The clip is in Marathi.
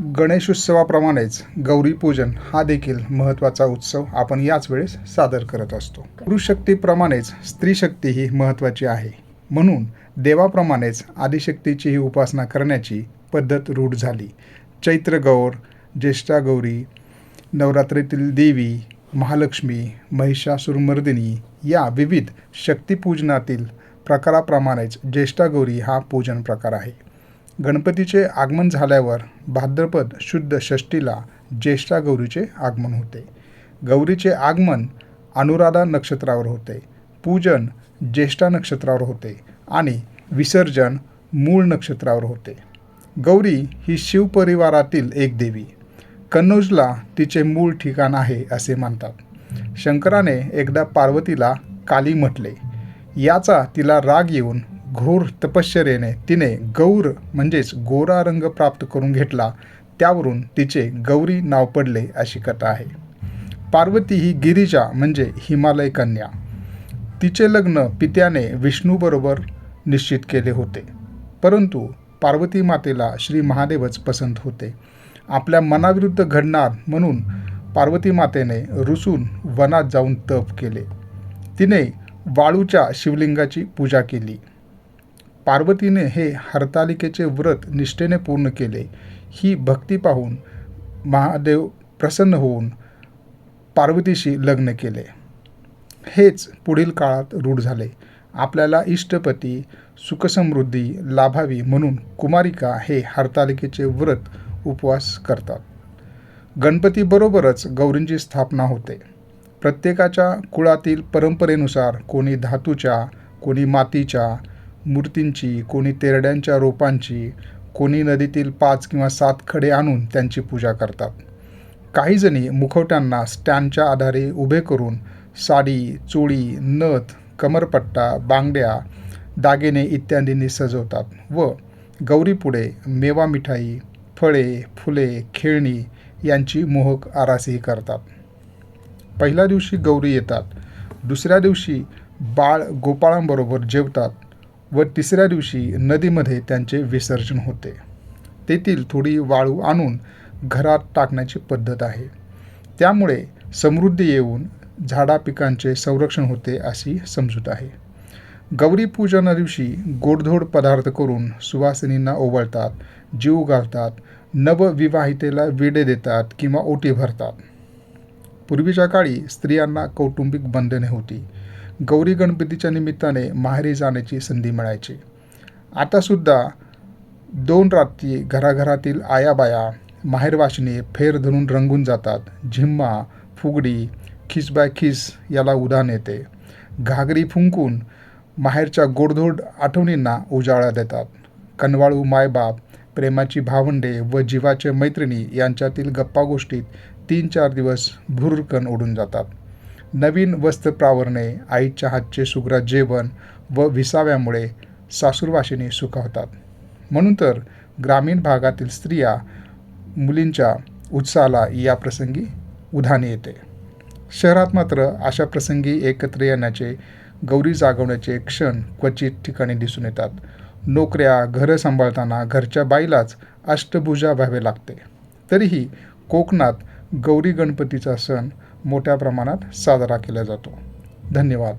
गणेशोत्सवाप्रमाणेच गौरीपूजन हा देखील महत्त्वाचा उत्सव आपण याच वेळेस सादर करत असतो. पुरुषशक्तीप्रमाणेच स्त्रीशक्ती ही महत्त्वाची आहे. म्हणून देवाप्रमाणेच आदिशक्तीचीही उपासना करण्याची पद्धत रूढ झाली. चैत्र गौर ज्येष्ठा गौरी नवरात्रीतील देवी महालक्ष्मी महिषासुरमर्दिनी या विविध शक्तिपूजनातील प्रकाराप्रमाणेच ज्येष्ठा गौरी हा पूजन प्रकार आहे. गणपतीचे आगमन झाल्यावर भाद्रपद शुद्ध षष्टीला ज्येष्ठा गौरीचे आगमन होते. गौरीचे आगमन अनुराधा नक्षत्रावर होते. पूजन ज्येष्ठा नक्षत्रावर होते आणि विसर्जन मूळ नक्षत्रावर होते. गौरी ही शिवपरिवारातील एक देवी. कन्नौजला तिचे मूळ ठिकाण आहे असे मानतात. शंकराने एकदा पार्वतीला काली म्हटले. याचा तिला राग येऊन घोर तपश्चर्येने तिने गौर म्हणजेच गोरा रंग प्राप्त करून घेतला. त्यावरून तिचे गौरी नाव पडले अशी कथा आहे. पार्वती ही गिरिजा म्हणजे हिमालय कन्या. तिचे लग्न पित्याने विष्णूबरोबर निश्चित केले होते. परंतु पार्वती मातेला श्री महादेवच पसंत होते. आपल्या मनाविरुद्ध घडणार म्हणून पार्वती मातेने रुसून वनात जाऊन तप केले. तिने वाळूच्या शिवलिंगाची पूजा केली. पार्वतीने हे हरतालिकेचे व्रत निष्ठेने पूर्ण केले. ही भक्ती पाहून महादेव प्रसन्न होऊन पार्वतीशी लग्न केले. हेच पुढील काळात रूढ झाले. आपल्याला इष्टपती सुखसमृद्धी लाभावी म्हणून कुमारिका हे हरतालिकेचे व्रत उपवास करतात. गणपतीबरोबरच गौरींची स्थापना होते. प्रत्येकाच्या कुळातील परंपरेनुसार कोणी धातूच्या कोणी मातीच्या मूर्तींची कोणी तेरड्यांच्या रोपांची कोणी नदीतील पाच किंवा सात खडे आणून त्यांची पूजा करतात. काहीजणी मुखवट्यांना स्टँडच्या आधारे उभे करून साडी चोळी नथ कमरपट्टा बांगड्या दागिने इत्यादींनी सजवतात व गौरीपुढे मेवा मिठाई फळे फुले खेळणी यांची मोहक आरासही करतात. पहिल्या दिवशी गौरी येतात. दुसऱ्या दिवशी बाळ गोपाळांबरोबर जेवतात. व तिसऱ्या दिवशी नदीमध्ये त्यांचे विसर्जन होते. तेथील थोडी वाळू आणून घरात टाकण्याची पद्धत आहे. त्यामुळे समृद्धी येऊन झाडा पिकांचे संरक्षण होते अशी समजूत आहे. गौरी पूजना दिवशी गोडधोड पदार्थ करून सुवासिनींना ओवळतात जीव घालतात नवविवाहितेला विडे देतात किंवा ओटी भरतात. पूर्वीच्या काळी स्त्रियांना कौटुंबिक बंधने होती. गौरी गणपतीच्या निमित्ताने माहेरी जाण्याची संधी मिळायची. आतासुद्धा दोन रात्री घराघरातील आयाबाया माहेरवाशिनी फेर धरून रंगून जातात. झिम्मा फुगडी खिस बाय खिस याला उधाण येते. घागरी फुंकून माहेरच्या गोडधोड आठवणींना उजाळा देतात. कनवाळू मायबाप प्रेमाची भावंडे व जीवाचे मैत्रिणी यांच्यातील गप्पा गोष्टीत तीन चार दिवस भुरकन उडून जातात. नवीन वस्त्र प्रावरणे आईच्या हातचे सुग्रात जेवण व विसाव्यामुळे सासूरवाशिनी सुखावतात. म्हणून तर ग्रामीण भागातील स्त्रिया मुलींच्या उत्साहाला या प्रसंगी उधाणी येते. शहरात मात्र अशा प्रसंगी एकत्र येण्याचे गौरी जागवण्याचे क्षण क्वचित ठिकाणी दिसून येतात. नोकऱ्या घरं सांभाळताना घरच्या बाईलाच अष्टभुजा व्हावे लागते. तरीही कोकणात गौरी गणपतीचा सण मोठ्या प्रमाणात साजरा केला जातो. धन्यवाद.